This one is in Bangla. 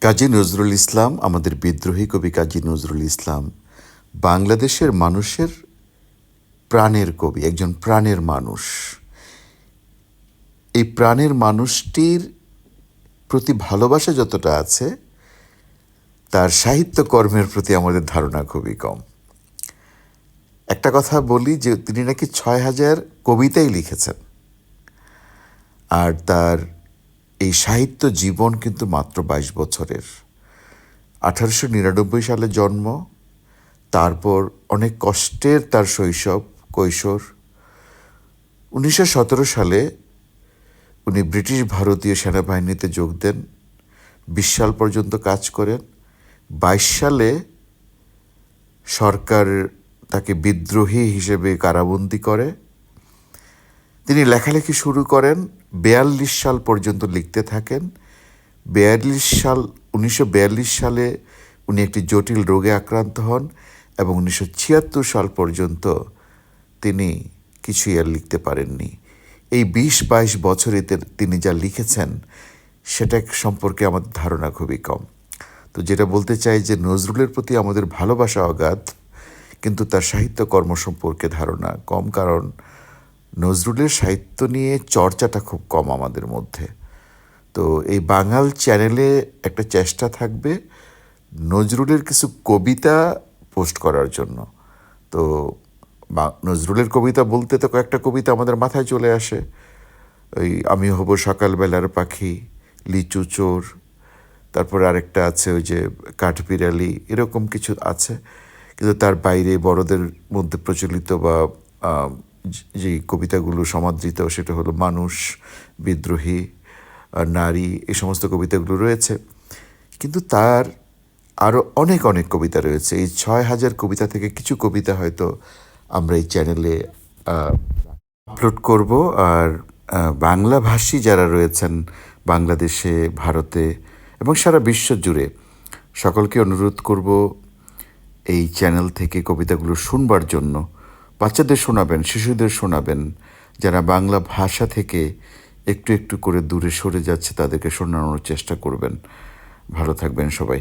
কাজী নজরুল ইসলাম, আমাদের বিদ্রোহী কবি কাজী নজরুল ইসলাম, বাংলাদেশের মানুষের প্রাণের কবি, একজন প্রাণের মানুষ। এই প্রাণের মানুষটির প্রতি ভালোবাসা যতটা আছে, তার সাহিত্যকর্মের প্রতি আমাদের ধারণা খুবই কম। একটা কথা বলি যে তিনি নাকি ছয় হাজার কবিতাই লিখেছেন। আর তার এই সাহিত্য জীবন কিন্তু মাত্র বাইশ বছরের। আঠারোশো নিরানব্বই সালে জন্ম, তারপর অনেক কষ্টের তার শৈশব, কৈশোর। উনিশশো সতেরো সালে উনি ব্রিটিশ ভারতীয় সেনাবাহিনীতে যোগ দেন, বিশ সাল পর্যন্ত কাজ করেন। বাইশ সালে সরকার তাকে বিদ্রোহী হিসেবে কারাবন্দি করে। তিনি লেখালেখি শুরু করেন বেয়াল্লিশ সাল পর্যন্ত লিখতে থাকেন। বেয়াল্লিশ সাল, উনিশশো বিয়াল্লিশ সালে উনি একটি জটিল রোগে আক্রান্ত হন এবং উনিশশো ছিয়াত্তর সাল পর্যন্ত তিনি কিছুই আর লিখতে পারেননি। এই বিশ বাইশ বছরে তিনি যা লিখেছেন সেটা সম্পর্কে আমাদের ধারণা খুবই কম। তো যেটা বলতে চাই যে নজরুলের প্রতি আমাদের ভালোবাসা অগাধ, কিন্তু তার সাহিত্য কর্ম সম্পর্কে ধারণা কম, কারণ নজরুলের সাহিত্য নিয়ে চর্চাটা খুব কম আমাদের মধ্যে। তো এই বাঙাল চ্যানেলে একটা চেষ্টা থাকবে নজরুলের কিছু কবিতা পোস্ট করার জন্য। তো নজরুলের কবিতা বলতে তো কয়েকটা কবিতা আমাদের মাথায় চলে আসে। ওই আমি হব সকালবেলার পাখি, লিচু চোর, তারপরে আরেকটা আছে ওই যে কাঠবিড়ালি, এরকম কিছু আছে। কিন্তু তার বাইরে বড়দের মধ্যে প্রচলিত বা যে- কবিতাগুলো সমাদৃত, সেটা হলো মানুষ, বিদ্রোহী নারী, এই সমস্ত কবিতাগুলো রয়েছে। কিন্তু তার আরও অনেক অনেক কবিতা রয়েছে। এই ছয় হাজার কবিতা থেকে কিছু কবিতা হয়তো আমরা এই চ্যানেলে আপলোড করব। আর বাংলাভাষী যারা রয়েছেন বাংলাদেশে, ভারতে এবং সারা বিশ্ব জুড়ে, সকলকে অনুরোধ করব এই চ্যানেল থেকে কবিতাগুলো শুনবার জন্য। বাচ্চাদের শোনাবেন, শিশুদের শোনাবেন, যারা বাংলা ভাষা থেকে একটু একটু করে দূরে সরে যাচ্ছে তাদেরকে শোনানোর চেষ্টা করবেন। ভালো থাকবেন সবাই।